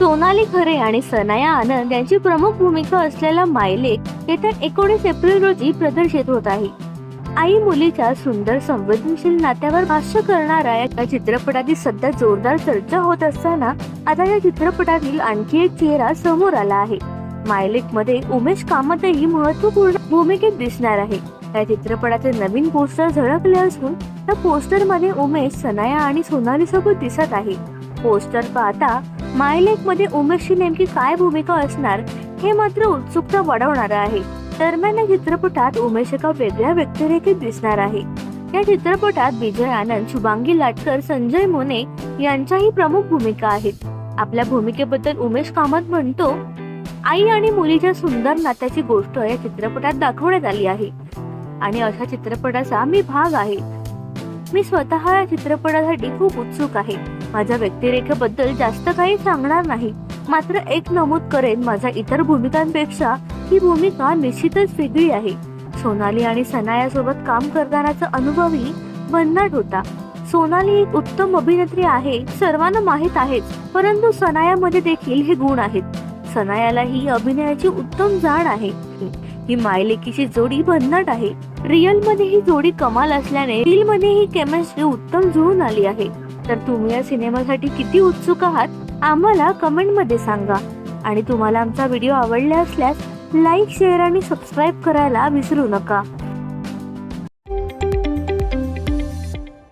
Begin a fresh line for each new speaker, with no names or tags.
सोनाली खरे आणि सनाया आनंद यांची प्रमुख भूमिका असलेला मायलेक येत्या एकोणीस एप्रिल रोजी प्रदर्शित होत आहे. आई मुलीच्या सुंदर संवेदनशील नात्यावर भाष्य करणाऱ्या या चित्रपटातील सध्या जोरदार चर्चा होत असताना आता या चित्रपटातील आणखी एक चेहरा समोर आला आहे. मायलेकमध्ये उमेश कामतही महत्त्वपूर्ण भूमिकेत दिसणार आहे. या चित्रपटाचे नवीन पोस्टर झळकले असून त्या पोस्टरमध्ये उमेश सनाया आणि सोनाली सोबत दिसत आहे. पोस्टर पाहता मायलेकमध्ये उमेशची नेमकी काय भूमिका असणार हे मात्र उत्सुकता वाढवणार आहे. दरम्यान या चित्रपटात उमेश एका वेगळ्या व्यक्तिरेखेत दिसणार आहे. या चित्रपटात विजय आनंद शुभांगी लाटकर संजय मोने यांच्याही प्रमुख भूमिका आहेत. आपल्या भूमिकेबद्दल उमेश कामत म्हणतो आई आणि मुलीच्या सुंदर नात्याची गोष्ट या चित्रपटात दाखवण्यात आली आहे. आणि अशा चित्रपटाचा मी भाग आहे. मी स्वतः या चित्रपटासाठी खूप उत्सुक आहे. माझ्या व्यक्तिरेखेबद्दल जास्त काही सांगणार नाही. मात्र एक नमूद करेन माझ्या इतर भूमिकांपेक्षा ही भूमिका निश्चितच वेगळी आहे. सोनाली आणि सनाया सोबत काम करतानाचा अनुभवही भन्नाट होता. सोनाली एक उत्तम अभिनेत्री आहे सर्वांना माहीत आहेच परंतु सनायामध्ये देखील हे गुण आहेत. सनायाला ही अभिनयाची उत्तम जाण आहे. ही मायलेकीची जोडी भन्नाट आहे. रिअलमध्ये ही जोडी कमाल असल्याने रील मध्ये ही केमिस्ट्री उत्तम जुळून आली आहे. तर तुम्ही या सिनेमासाठी किती उत्सुक आहात आम्हाला कमेंटमध्ये सांगा. आणि तुम्हाला आमचा व्हिडिओ आवडला असल्यास लाईक शेअर आणि सबस्क्राईब करायला विसरू नका.